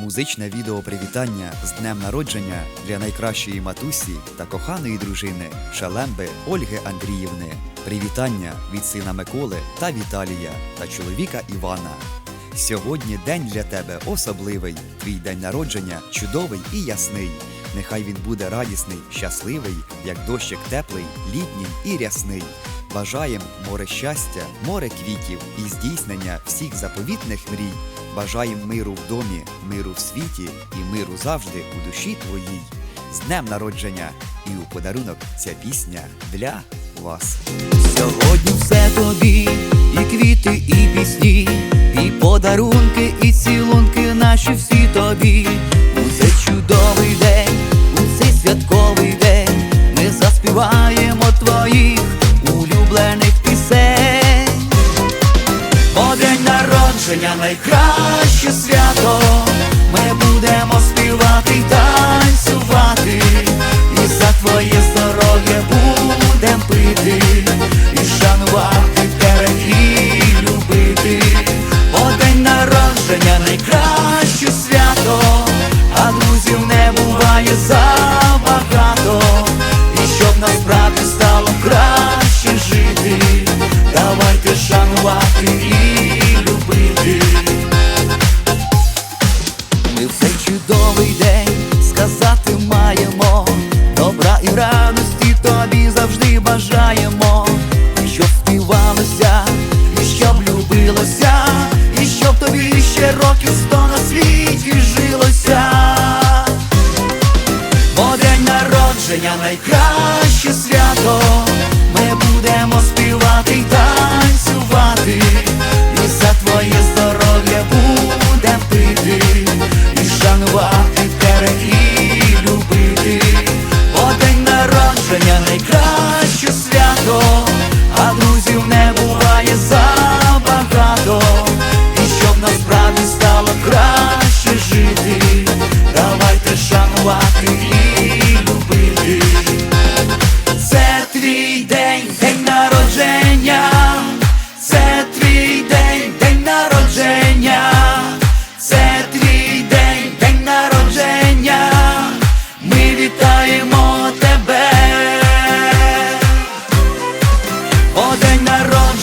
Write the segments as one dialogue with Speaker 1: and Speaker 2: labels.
Speaker 1: Музичне відео привітання з днем народження для найкращої матусі та коханої дружини Шалемби Ольги Андріївни. Привітання від сина Миколи та Віталія та чоловіка Івана. Сьогодні день для тебе особливий. Твій день народження чудовий і ясний. Нехай він буде радісний, щасливий, як дощик теплий, літній і рясний. Бажаєм море щастя, море квітів і здійснення всіх заповітних мрій. Бажаєм миру в домі, миру в світі і миру завжди у душі твоїй. З днем народження! І у подарунок ця пісня для вас.
Speaker 2: Сьогодні все тобі, і квіти, і пісні, і подарунки, і цілунки наші всі тобі. Народження найкраще свято. Ми будемо співати танцювати, і за твоє здоров'я будем пити, і шанувати тебе і любити. О день народження найкраще свято, а друзів не буває забагато. І щоб насправді стало краще жити, давайте шанувати чудовий день. Сказати маємо. Добра і радості тобі завжди бажаємо, і щоб співалося, і щоб любилося, і щоб тобі ще років сто на світі жилося. Бо день народження найкраще народження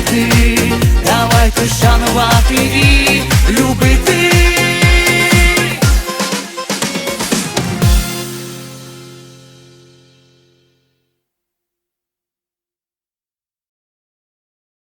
Speaker 2: жити, давайте шанувати і любити.